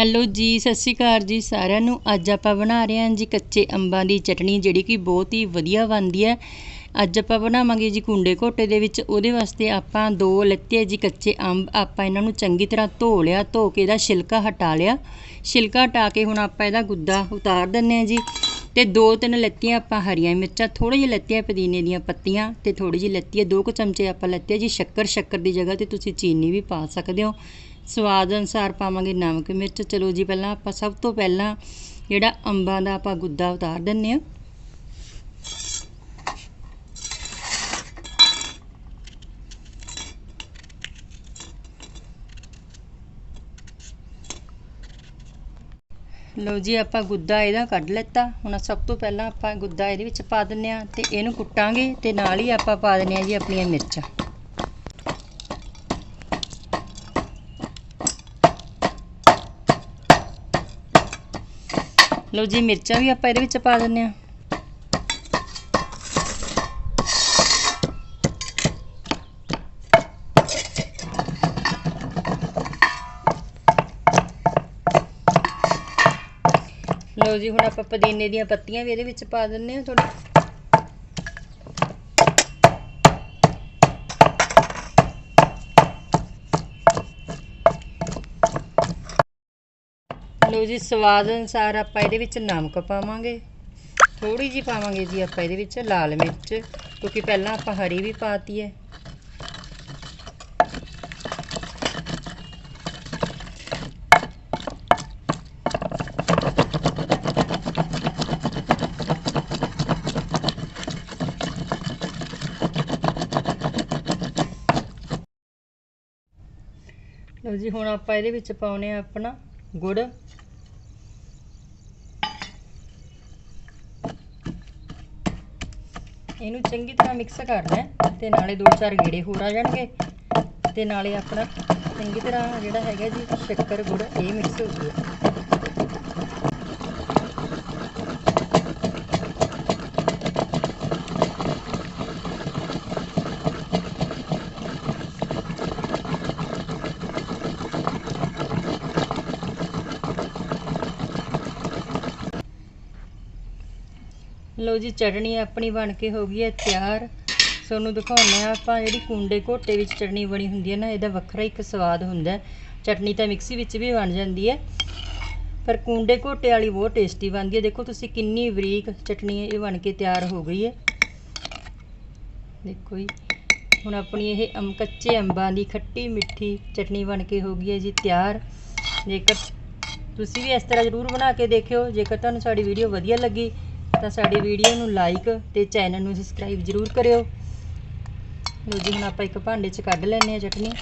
Hello ਜੀ, ਸਤਿ ਸ਼੍ਰੀ ਅਕਾਲ ਜੀ ਸਾਰਿਆਂ ਨੂੰ। ਅੱਜ ਆਪਾਂ ਬਣਾ ਰਹੇ ਹਾਂ ਜੀ ਕੱਚੇ ਅੰਬਾਂ ਦੀ ਚਟਣੀ, ਜਿਹੜੀ ਕਿ ਬਹੁਤ ਹੀ ਵਧੀਆ ਬਣਦੀ ਹੈ। ਅੱਜ ਆਪਾਂ ਬਣਾਵਾਂਗੇ ਜੀ ਕੁੰਡੇ ਘੋਟੇ ਦੇ ਵਿੱਚ। ਉਹਦੇ ਵਾਸਤੇ ਆਪਾਂ ਦੋ ਲੱਤੇ ਜੀ ਕੱਚੇ ਅੰਬ ਆਪਾਂ ਇਹਨਾਂ ਨੂੰ ਚੰਗੀ ਤਰ੍ਹਾਂ ਧੋ ਲਿਆ, ਧੋ ਕੇ ਇਹਦਾ ਛਿਲਕਾ ਹਟਾ ਲਿਆ। ਛਿਲਕਾ ਹਟਾ ਕੇ ਹੁਣ ਆਪਾਂ ਇਹਦਾ ਗੁੱਦਾ ਉਤਾਰ ਦਿੰਨੇ ਆ ਜੀ। ਤੇ ਦੋ ਤਿੰਨ ਲੱਤੀਆਂ ਆਪਾਂ ਹਰੀਆਂ ਮਿਰਚਾਂ ਥੋੜੀ ਜਿਹੀ ਲੱਤੀਆਂ ਪੁਦੀਨੇ ਦੀਆਂ ਪੱਤੀਆਂ ਤੇ ਥੋੜੀ ਜਿਹੀ ਲੱਤੀ ਹੈ ਦੋ ਕੁ ਚਮਚੇ ਆਪਾਂ ਲੱਤੇ ਜੀ ਸ਼ੱਕਰ ਸ਼ੱਕਰ ਦੀ ਜਗ੍ਹਾ ਤੇ ਤੁਸੀਂ ਚੀਨੀ ਵੀ ਪਾ ਸਕਦੇ ਹੋ। ਸਵਾਦ ਅਨੁਸਾਰ ਪਾਵਾਂਗੇ ਨਮਕ, ਮਿਰਚ। ਚਲੋ ਜੀ, ਪਹਿਲਾਂ ਆਪਾਂ ਸਭ ਤੋਂ ਪਹਿਲਾਂ ਜਿਹੜਾ ਅੰਬਾਂ ਦਾ ਆਪਾਂ ਗੁੱਦਾ ਉਤਾਰ ਦਿੰਨੇ ਆ ਲਓ ਜੀ, ਆਪਾਂ ਗੁੱਦਾ ਇਹਦਾ ਕੱਢ ਲੈਤਾ। ਹੁਣ ਸਭ ਤੋਂ ਪਹਿਲਾਂ ਆਪਾਂ ਗੁੱਦਾ ਇਹਦੇ ਵਿੱਚ ਪਾ ਦਿੰਨੇ ਆ ਤੇ ਇਹਨੂੰ ਕੁੱਟਾਂਗੇ ਤੇ ਨਾਲ ਹੀ ਆਪਾਂ ਪਾ ਦਿੰਨੇ ਆ ਜੀ ਆਪਣੀਆਂ ਮਿਰਚਾਂ। ਲਓ ਜੀ, ਮਿਰਚਾਂ ਵੀ ਆਪਾਂ ਇਹਦੇ ਵਿੱਚ ਪਾ ਦਿੰਨੇ ਆ ਲਓ ਜੀ, ਹੁਣ ਆਪਾਂ ਪੁਦੀਨੇ ਦੀਆਂ ਪੱਤੀਆਂ ਵੀ ਇਹਦੇ ਵਿੱਚ ਪਾ ਦਿੰਨੇ ਆ ਥੋੜਾ ਲਓ ਜੀ, ਸਵਾਦ ਅਨੁਸਾਰ ਆਪਾਂ ਇਹਦੇ ਵਿੱਚ ਨਮਕ ਪਾਵਾਂਗੇ। ਥੋੜੀ ਜੀ ਪਾਵਾਂਗੇ ਜੀ ਆਪਾਂ ਇਹਦੇ ਵਿੱਚ ਲਾਲ ਮਿਰਚ, ਕਿਉਂਕਿ ਪਹਿਲਾਂ ਆਪਾਂ ਹਰੀ ਵੀ ਪਾਤੀ ਹੈ। ਲਓ ਜੀ, ਹੁਣ ਆਪਾਂ ਇਹਦੇ ਵਿੱਚ ਪਾਉਨੇ ਆ ਆਪਣਾ ਗੁੜ। ਇਹਨੂੰ ਚੰਗੀ ਤਰ੍ਹਾਂ ਮਿਕਸ ਕਰਨਾ ਹੈ ਤੇ ਨਾਲੇ ਦੋ ਚਾਰ ਗੇੜੇ ਹੋਰ ਆ ਜਾਣਗੇ। ਤੇ ਨਾਲੇ ਆਪਣਾ ਚੰਗੀ ਤਰ੍ਹਾਂ ਜਿਹੜਾ ਹੈਗਾ ਜੀ ਸ਼ੱਕਰ ਗੁੜ ਇਹ ਮਿਕਸ ਹੋ ਜੂਗਾ ਲਓ ਜੀ, ਚਟਣੀ ਆਪਣੀ ਬਣ ਕੇ ਹੋ ਗਈ ਹੈ ਤਿਆਰ। ਤੁਹਾਨੂੰ ਦਿਖਾਉਂਦੇ ਆ ਆਪਾਂ, ਜਿਹੜੀ ਕੁੰਡੇ ਘੋਟੇ ਵਿੱਚ ਚਟਣੀ ਬਣੀ ਹੁੰਦੀ ਹੈ ਨਾ, ਇਹਦਾ ਵੱਖਰਾ ਇੱਕ ਸਵਾਦ ਹੁੰਦਾ ਹੈ। ਚਟਣੀ ਤਾਂ ਮਿਕਸੀ ਵਿੱਚ ਵੀ ਬਣ ਜਾਂਦੀ ਹੈ, ਪਰ ਕੁੰਡੇ ਘੋਟੇ ਵਾਲੀ ਬਹੁਤ ਟੇਸਟੀ ਬਣਦੀ ਹੈ। ਦੇਖੋ ਤੁਸੀਂ ਕਿੰਨੀ ਬਰੀਕ ਚਟਣੀ ਇਹ ਬਣ ਕੇ ਤਿਆਰ ਹੋ ਗਈ ਹੈ। ਦੇਖੋ ਜੀ, ਹੁਣ ਆਪਣੀ ਇਹ ਅੰਬ, ਕੱਚੇ ਅੰਬਾਂ ਦੀ ਖੱਟੀ ਮਿੱਠੀ ਚਟਣੀ ਬਣ ਕੇ ਹੋ ਗਈ ਹੈ ਜੀ ਤਿਆਰ। ਜੇਕਰ ਤੁਸੀਂ ਵੀ ਇਸ ਤਰ੍ਹਾਂ ਜ਼ਰੂਰ ਬਣਾ ਕੇ ਦੇਖਿਓ, ਜੇਕਰ ਤੁਹਾਨੂੰ ਸਾਡੀ ਵੀਡੀਓ ਵਧੀਆ ਲੱਗੀ ਤਾਂ ਸਾਡੀ ਵੀਡੀਓ ਨੂੰ ਲਾਈਕ ਤੇ ਚੈਨਲ ਨੂੰ ਸਬਸਕ੍ਰਾਈਬ ਜ਼ਰੂਰ ਕਰਿਓ। ਲਓ ਜੀ, ਹੁਣ ਆਪਾਂ ਇੱਕ ਭਾਂਡੇ 'ਚ ਕੱਢ ਲੈਂਦੇ ਆ ਚਟਨੀ।